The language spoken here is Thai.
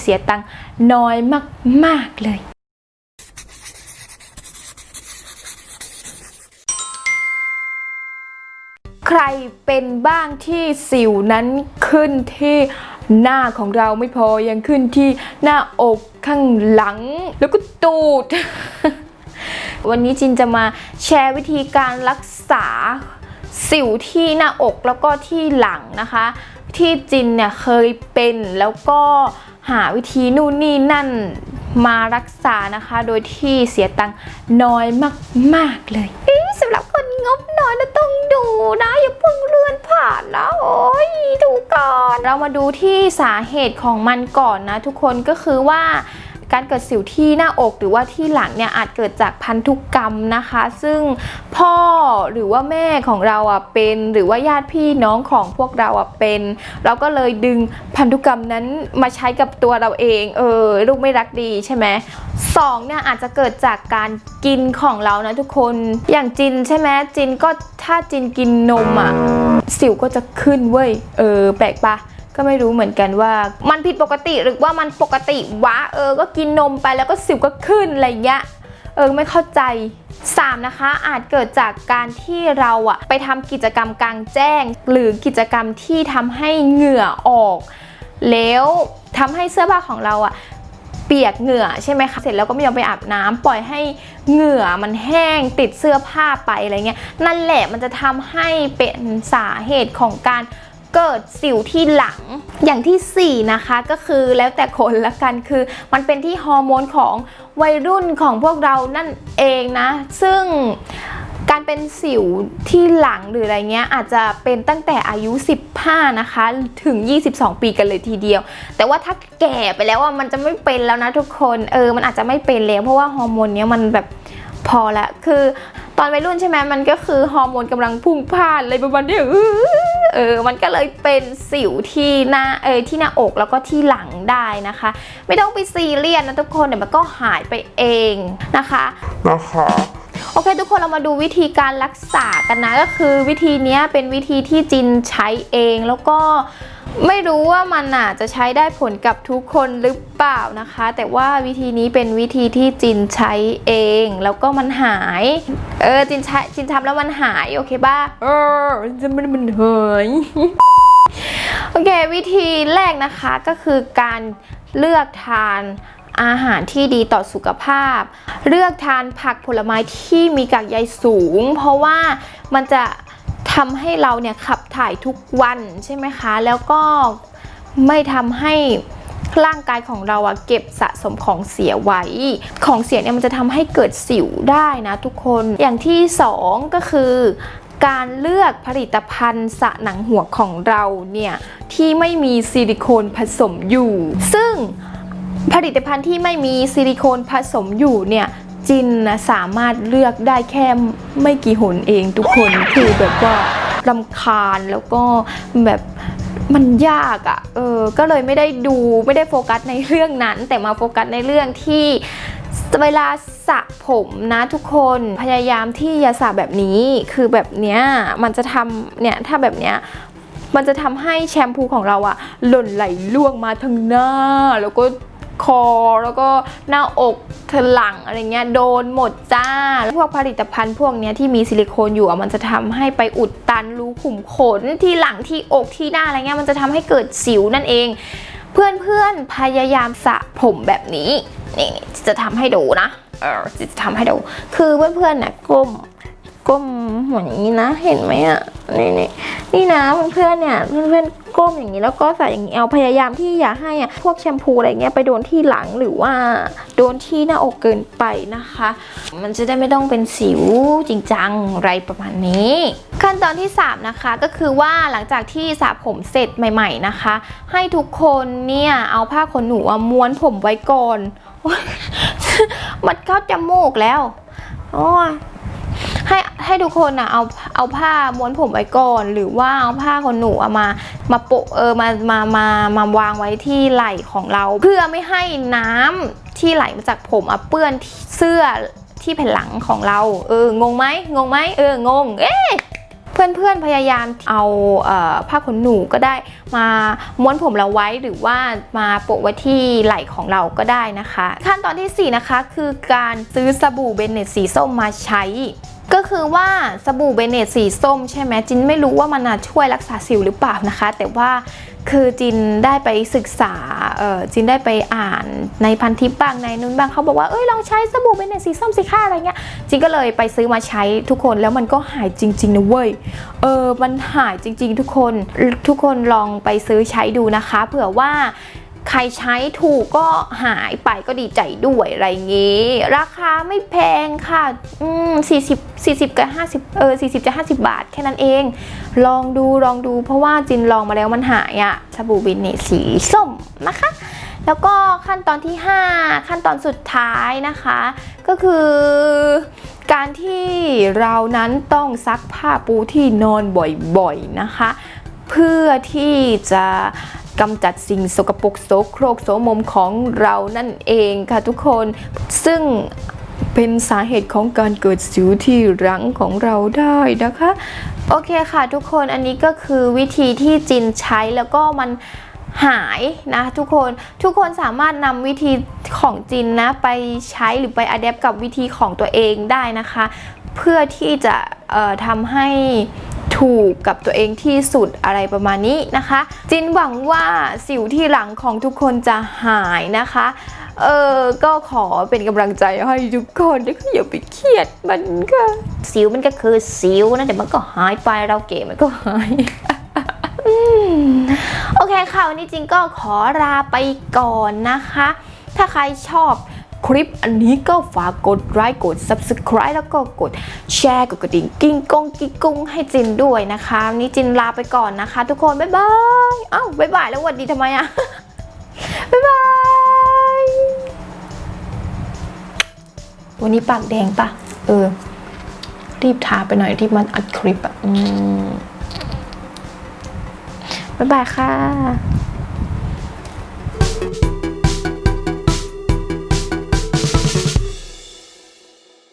เสียตังค์น้อยมาก ๆ เลย ใครเป็นบ้างที่สิวนั้นขึ้นที่หน้าของเราไม่พอยังขึ้นที่หน้าอกข้างหลัง แล้วก็ตูด วันนี้จินจะมาแชร์วิธีการรักษาสิวที่หน้าอกแล้วก็ที่หลังนะคะ ที่จินเนี่ยเคยเป็นแล้วก็ หาวิธีนู่นนี่นั่นมารักษานะคะ โดยที่เสียตังค์น้อยมาก ๆ เลยเอ๊ะสำหรับคนงบน้อยนะต้องดูนะ อย่าเพิ่งเลื่อนผ่านนะ โอ้ยดูก่อน เรามาดูที่สาเหตุของมันก่อนนะ ทุกคนก็คือว่า การเกิดสิวที่หน้าอกหรือว่าที่หลังเนี่ยอาจเกิดจากพันธุกรรมนะคะ ซึ่งพ่อหรือว่าแม่ของเราอะเป็น หรือว่าญาติพี่น้องของพวกเราอะเป็น เราก็เลยดึงพันธุกรรมนั้นมาใช้กับตัวเราเองเออลูกไม่รักดีใช่ไหมสองเนี่ยอาจจะเกิดจากการกินของเรานะทุกคนอย่างจินใช่ไหมจินก็ถ้าจินกินนมอะ สิวก็จะขึ้นเว้ยเออแปลกปะ ก็ไม่รู้เหมือนกันว่า มันผิดปกติหรือว่ามันปกติวะเออ ก็กินนมไปแล้วก็สิวก็ขึ้นอะไรเงี้ยเออไม่เข้าใจ 3. นะคะอาจเกิดจากการที่เราอะไปทำกิจกรรมกลางแจ้ง หรือกิจกรรมที่ทำให้เหงื่อออก แล้วทำให้เสื้อผ้าของเราอะเปียกเหงื่อใช่ไหมคะเสร็จแล้วก็ไม่ยอมไปอาบน้ำปล่อยให้เหงื่อมันแห้งติดเสื้อผ้าไปอะไรเงี้ยนั่นแหละมันจะทำให้เป็นสาเหตุของการ เกิดสิวที่หลัง อย่างที่ 4 นะคะก็คือแล้วแต่คนละกันคือมันเป็นที่ฮอร์โมนของวัยรุ่นของพวกเรานั่นเองนะ ซึ่งการเป็นสิวที่หลังหรืออะไรเงี้ยอาจจะเป็นตั้งแต่อายุ 15 นะคะ ถึง 22 ปีกันเลยทีเดียว แต่ว่าถ้าแก่ไปแล้วว่ามันจะไม่เป็นแล้วนะทุกคนเออมันอาจจะไม่เป็นแล้วเพราะว่าฮอร์โมนเนี้ยมันแบบพอละคือตอนวัยรุ่นใช่ไหมมันก็คือฮอร์โมนกำลังพุ่งพล่านอะไรประมาณนี้เออมันก็เลยเป็นสิวที่หน้าเออที่หน้าอกแล้วก็ที่หลังได้นะคะ ไม่ต้องไปซีเรียสนะทุกคนเดี๋ยวมันก็หายไปเองนะคะนะคะโอเคทุกคนเรามาดูวิธีการรักษากันนะก็คือวิธีนี้เป็นวิธีที่จินใช้เองแล้วก็ ไม่รู้ว่ามันอะจะใช้ได้ผลกับทุกคนหรือเปล่านะคะ แต่ว่าวิธีนี้เป็นวิธีที่จินใช้เอง แล้วก็มันหาย เออจินใช้จินทำแล้วมันหายโอเคป่ะเออจะมันมันหายโอเค วิธีแรกนะคะก็คือการเลือกทานอาหารที่ดีต่อสุขภาพ เลือกทานผักผลไม้ที่มีกากใยสูง เพราะว่ามันจะ ทำให้เราเนี่ยขับถ่ายทุกวันใช่ไหมคะ แล้วก็ไม่ทำให้ร่างกายของเราอะเก็บสะสมของเสียไว้ ของเสียเนี่ยมันจะทำให้เกิดสิวได้นะทุกคน อย่างที่สองก็คือการเลือกผลิตภัณฑ์สระหนังหัวของเราเนี่ยที่ไม่มีซิลิโคนผสมอยู่ ซึ่งผลิตภัณฑ์ที่ไม่มีซิลิโคนผสมอยู่เนี่ย จินนะสามารถเลือกได้แค่ไม่กี่หนเองทุกคนคือแบบว่ารำคาญแล้วก็แบบมันยากอะ่ะ เออ ก็เลยไม่ได้ดูไม่ได้โฟกัสในเรื่องนั้น แต่มาโฟกัสในเรื่องที่เวลาสระผมนะทุกคนพยายามที่จะสระแบบนี้คือแบบเนี้ยมันจะทำเนี่ยถ้าแบบเนี้ยมันจะทำให้แชมพูของเราอะหล่นไหลล่วงมาทางหน้า แล้วก็ คอ แล้วก็หน้าอกเทหลังอะไรเงี้ยโดนหมดจ้า พวกผลิตภัณฑ์พวกเนี้ยที่มีซิลิโคนอยู่อะมันจะทำให้ไปอุดตันรูขุมขนที่หลังที่อกที่หน้าอะไรเงี้ยมันจะทำให้เกิดสิวนั่นเอง เพื่อนๆพยายามสระผมแบบนี้นี่จะทำให้ดูนะเออจะทำให้ดู คือเพื่อนๆเนี่ยก้มก้มหัวอย่างนี้นะ เห็นไหมอะนี่นี่นี่นะเพื่อนๆเนี่ยเพื่อนๆ ก้มอย่างนี้แล้วก็ใส่อย่างนี้เอาพยายามที่อย่าให้อะพวกแชมพูอะไรเงี้ยไปโดนที่หลังหรือว่าโดนที่หน้าอกเกินไปนะคะ มันจะได้ไม่ต้องเป็นสิวจริงจังอะไรประมาณนี้ ขั้นตอนที่ 3 นะคะก็คือว่าหลังจากที่สระผมเสร็จใหม่ ๆนะคะ ให้ทุกคนเนี่ยเอาผ้าขนหนูม้วนผมไว้ก่อนมันเข้าจมูกแล้วโอ้ยให้ให้ทุกคนอะเอา เอาผ้าม้วนผมไว้ก่อน หรือว่าเอาผ้าขนหนูอะมามาโปะเออมามามามาวางไว้ที่ไหล่ของเรา เพื่อไม่ให้น้ำที่ไหลมาจากผมอะเปื้อนเสื้อที่แผ่นหลังของเรา เอองงไหมงงไหมเอองง เอ๊ะเพื่อนๆพยายามเอาผ้าขนหนูก็ได้ มาม้วนผมเราไว้หรือว่ามาโปะไว้ที่ไหล่ของเราก็ได้นะคะ ขั้นตอนที่ 4 นะคะ คือการซื้อสบู่เบนเนตสีส้มมาใช้ ก็คือว่าสบู่เบเนตสีส้มใช่ไหมจินไม่รู้ว่ามันช่วยรักษาสิวหรือเปล่านะคะ แต่ว่าคือจินได้ไปศึกษาเออจินได้ไปอ่านในพันทิปบ้างในนู้นบ้างเขาบอกว่าเอ้ยลองใช้สบู่เบเนตสีส้มสิค่าอะไรเงี้ยจินก็เลยไปซื้อมาใช้ทุกคนแล้วมันก็หายจริงๆนะเว้ยเออมันหายจริง ๆ ทุกคนทุกคนลองไปซื้อใช้ดูนะคะ เผื่อว่า ใครใช้ถูกก็หายไปก็ดีใจด้วยอะไรงี้ ราคาไม่แพงค่ะ อืม40 40กับ50เออ40จะ50บบาทแค่นั้นเอง ลองดูลองดูเพราะว่าจินลองมาแล้วมันหายอะสบู่บินเนตสีส้มนะคะ แล้วก็ขั้นตอนที่ 5 ขั้นตอนสุดท้ายนะคะ ก็คือการที่เรานั้นต้องซักผ้าปูที่นอนบ่อยๆนะคะ เพื่อที่จะ กำจัดสิ่งสกปรกโสโครกโสมมของเรานั่นเองค่ะทุกคน ซึ่งเป็นสาเหตุของการเกิดสิวที่รังของเราได้นะคะ โอเคค่ะทุกคนอันนี้ก็คือวิธีที่จินใช้แล้วก็มันหายนะทุกคนทุกคนสามารถนำวิธีของจินนะไปใช้หรือไปอัดแอปกับวิธีของตัวเองได้นะคะ เพื่อที่จะทำให้ ถูกกับตัวเองที่สุดอะไรประมาณนี้นะคะ จินหวังว่าสิวที่หลังของทุกคนจะหายนะคะ เออก็ขอเป็นกำลังใจให้ทุกคนแล้วก็อย่าไปเครียดมันก็สิวมันก็คือสิวนะแต่มันก็หายไปเราเก๋มันก็หายอืมโอเคค่ะวันนี้จริงก็ขอลาไปก่อนนะคะ ถ้าใครชอบ คลิปอันนี้ก็ฝากกดไลค์กด subscribe แล้วก็กดแชร์กดกระดิ่งกิ้งกงกิ้งกุ้งให้จินด้วยนะคะนนี้จินลาไปก่อนนะคะ ทุกคนบ๊ายบายอ้าวบ๊ายบายแล้วหวัดดีทำไมอะบ๊ายบายวันนี้ปากแดงปะเออ รีบทาไปหน่อยรีบมันอัดคลิปอะอืมบ๊ายบายค่ะ